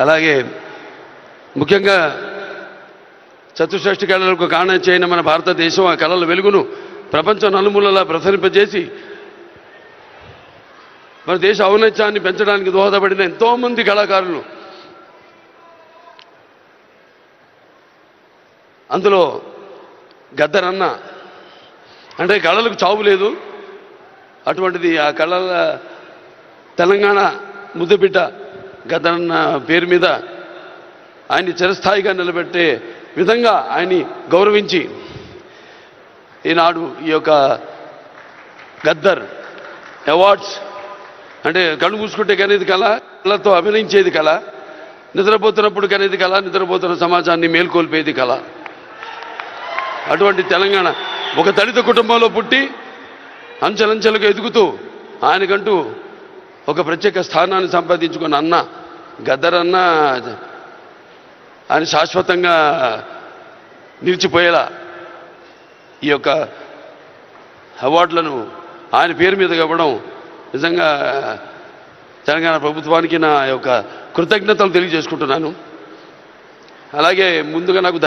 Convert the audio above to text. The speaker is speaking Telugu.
అలాగే ముఖ్యంగా చతుశ్రేష్ఠి కళలకు కారణం చేయని మన భారతదేశం ఆ కళల వెలుగును ప్రపంచం నలుమూలలా ప్రసరింపజేసి మన దేశ ఔన్నత్యాన్ని పెంచడానికి దోహదపడిన ఎంతోమంది కళాకారులు. అందులో గద్దరన్న అంటే కళలకు చావు లేదు. అటువంటిది ఆ కళల తెలంగాణ ముద్దుబిడ్డ గదన్న పేరు మీద ఆయన్ని చిరస్థాయిగా నిలబెట్టే విధంగా ఆయన్ని గౌరవించి ఈనాడు ఈ యొక్క గద్దర్ అవార్డ్స్ అంటే కళ్ళు మూసుకుంటే కనేది కళ కళతో అభినయించేది కళ నిద్రపోతున్నప్పుడు కనేది కళ నిద్రపోతున్న సమాజాన్ని మేల్కొల్పేది కళ. అటువంటి తెలంగాణ ఒక దళిత కుటుంబంలో పుట్టి అంచెలంచెలుగా ఎదుగుతూ ఆయనకంటూ ఒక ప్రత్యేక స్థానాన్ని సంపాదించుకున్న అన్న గద్దరన్న ఆయన శాశ్వతంగా నిలిచిపోయేలా ఈ యొక్క అవార్డులను ఆయన పేరు మీద ఇవ్వడం నిజంగా తెలంగాణ ప్రభుత్వానికి నా యొక్క కృతజ్ఞతలు తెలియజేసుకుంటున్నాను. అలాగే ముందుగా నాకు